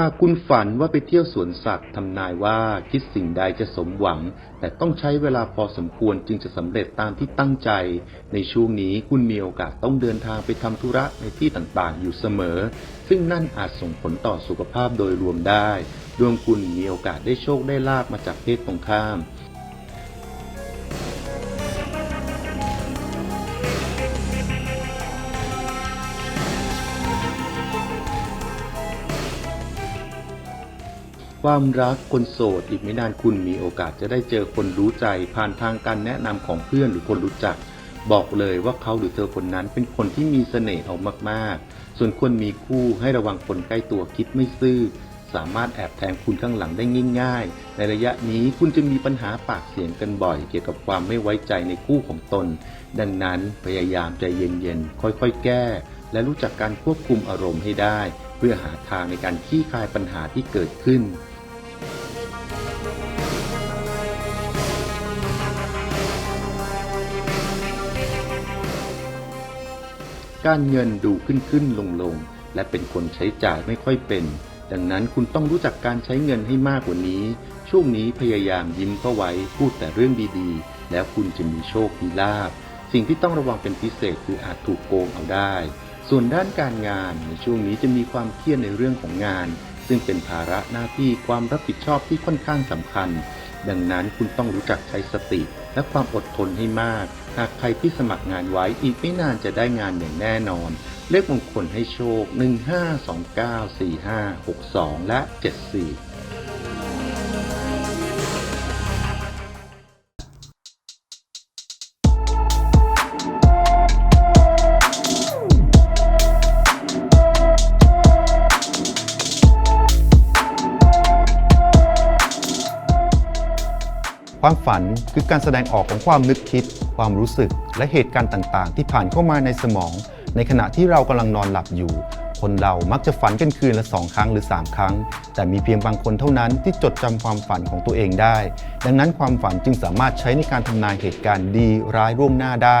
หากคุณฝันว่าไปเที่ยวสวนสัตว์ทำนายว่าคิดสิ่งใดจะสมหวัง แต่ต้องใช้เวลาพอสมควรจึงจะสำเร็จตามที่ตั้งใจ ในช่วงนี้คุณมีโอกาสต้องเดินทางไปทำธุระในที่ต่างๆ อยู่เสมอ ซึ่งนั่นอาจส่งผลต่อสุขภาพโดยรวมได้ ดวงคุณมีโอกาสได้โชคได้ลาบมาจากเพศตรงข้าม ความรักคนโสดอีกไม่นานคุณมีโอกาสจะได้เจอคนรู้ใจ ผ่านทางการแนะนำของเพื่อนหรือคนรู้จัก บอกเลยว่าเขาหรือเธอคนนั้นเป็นคนที่มีเสน่ห์เอามากๆ ส่วนคนมีคู่ให้ระวังคนใกล้ตัวคิดไม่ซื่อ สามารถแอบแทงคุณข้างหลังได้ง่าย ๆ ในระยะนี้คุณจะมีปัญหาปากเสียงกันบ่อย เกี่ยวกับความไม่ไว้ใจในคู่ของตน ดังนั้นพยายามใจเย็นๆค่อยๆ แก้ และรู้จักการควบคุมอารมณ์ให้ได้เพื่อหาทางในการคลี่คลายปัญหาที่เกิดขึ้น การเงินดูขึ้นขึ้นลงลงและเป็นคนใช้จ่ายไม่ค่อยเป็น ดังนั้นคุณต้องรู้จักการใช้เงินให้มากกว่านี้ ช่วงนี้พยายามยิ้มเข้าไว้พูดแต่เรื่องดีๆ แล้วคุณจะมีโชคมีลาภสิ่งที่ต้องระวังเป็นพิเศษคืออาจถูกโกงเอาได้ ส่วนด้านการงานในช่วงนี้จะมีความเครียดในเรื่องของงาน ซึ่งเป็นภาระหน้าที่ความรับผิดชอบที่ค่อนข้างสำคัญ ดังนั้นคุณต้องรู้จักใช้สติและความอดทนให้มาก หากใครที่สมัครงานไว้อีกไม่นานจะได้งานอย่างแน่นอน เลขมงคลให้โชค 15294562 และ 74 ความฝันคือการแสดงออกของความนึกคิด ความรู้สึก และเหตุการณ์ต่างๆ ที่ผ่านเข้ามาในสมอง ในขณะที่เรากำลังนอนหลับอยู่ คนเรามักจะฝันกันคืนละสองครั้งหรือ 3 ครั้ง แต่มีเพียงบางคนเท่านั้นที่จดจำความฝันของตัวเองได้ ดังนั้นความฝันจึงสามารถใช้ในการทำนายเหตุการณ์ดีร้ายร่วงหน้าได้